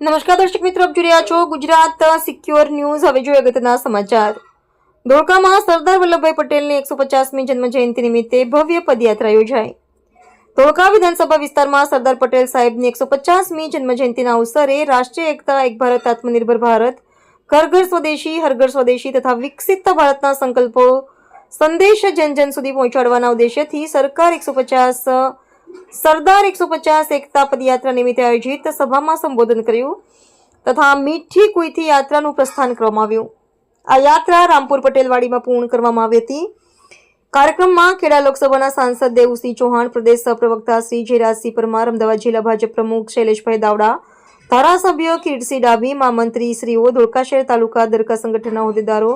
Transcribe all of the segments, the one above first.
નમસ્કાર દર્શક મિત્રો, આપ જોઈ છો ગુજરાત સિક્યોર ન્યૂઝ. હવે જોઈએ અગત્યના સમાચાર. ધોળકામાં સરદાર વલ્લભભાઈ પટેલની એકસો પચાસમી જન્મ જયંતિ નિમિત્તે ભવ્ય પદયાત્રા યોજાઈ. ધોળકા વિધાનસભા વિસ્તારમાં સરદાર પટેલ સાહેબની એકસો પચાસમી જન્મ જયંતિના અવસરે રાષ્ટ્રીય એકતા, એક ભારત, આત્મનિર્ભર ભારત ઘર ઘર સ્વદેશી, હરઘર સ્વદેશી તથા વિકસિત ભારતના સંકલ્પો સંદેશ જન જન સુધી પહોંચાડવાના ઉદ્દેશ્યથી સરકાર એકસો પચાસ સરદાર એકસો પચાસ એકતા પદયાત્રા નિમિત્તે આયોજિત સભામાં સંબોધન કર્યું તથા મીઠી કુઈથી યાત્રાનું પ્રસ્થાન કરવામાં આવ્યું. આ યાત્રા રામપુર પટેલવાડીમાં પૂર્ણ કરવામાં આવી હતી. કાર્યક્રમમાં ખેડા લોકસભાના સાંસદ દેવુસિંહ ચૌહાણ, પ્રદેશ સહપ્રવક્તા શ્રી જયરાજસિંહ પરમાર, અમદાવાદ જિલ્લા ભાજપ પ્રમુખ શૈલેષભાઈ દાવડા, ધારાસભ્ય કિરીટસિંહ ડાભી, મહામંત્રી શ્રીઓ ધોળકાશેર તાલુકા દરકા સંગઠનના હોદ્દેદારો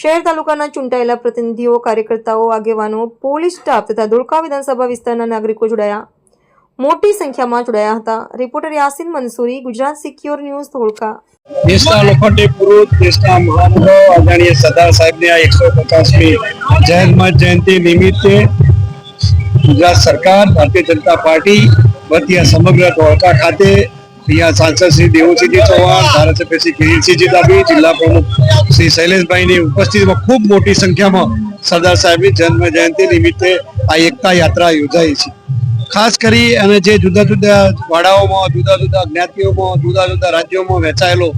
શહેર તાલુકાના ચૂંટાયેલા પ્રતિનિધિઓ, કાર્યકર્તાઓ, આગેવાનો, પોલીસ સ્ટાફ તથા ધોળકા વિધાનસભા વિસ્તારના નાગરિકો જોડાયા. મોટી સંખ્યામાં જોડાયા હતા. Reporter Yasin Mansuri Gujarat secure news, Dholka. દેશના લોખંડી પુરુષ, દેશના મહાનુભાવ, આદરણીય સરદાર સાહેબની આ એકસો પચાસમી જયંત જયંતિ નિમિત્તે ગુજરાત સરકાર, ભારતીય જનતા પાર્ટી વતી સમગ્ર ધોળકા ખાતે અહીંયા સાંસદ શ્રી દેવુસિંહજી ચૌહાણ, ધારાસભ્ય શ્રી કિરીટસિંહજી ડાભી, જિલ્લા પ્રમુખ શ્રી શૈલેષભાઈની ઉપસ્થિતિમાં ખૂબ મોટી સંખ્યામાં સરદાર સાહેબની જન્મ જયંતિ નિમિત્તે આ એકતા યાત્રા યોજાઈ છે. ખાસ કરી અને જે જુદા જુદા વાડાઓમાં, જુદા જુદા જ્ઞાતિઓમાં, જુદા જુદા રાજ્યોમાં વહેંચાયેલો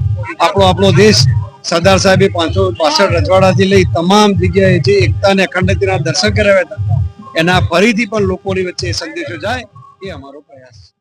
આપણો આપણો દેશ સરદાર સાહેબે પાંચસો પાસઠ રજવાડાથી લઈ તમામ જગ્યાએ જે એકતા અને અખંડતાના દર્શન કરાવ્યા હતા, એના ફરીથી પણ લોકોની વચ્ચે સંદેશો જાય એ અમારો પ્રયાસ છે.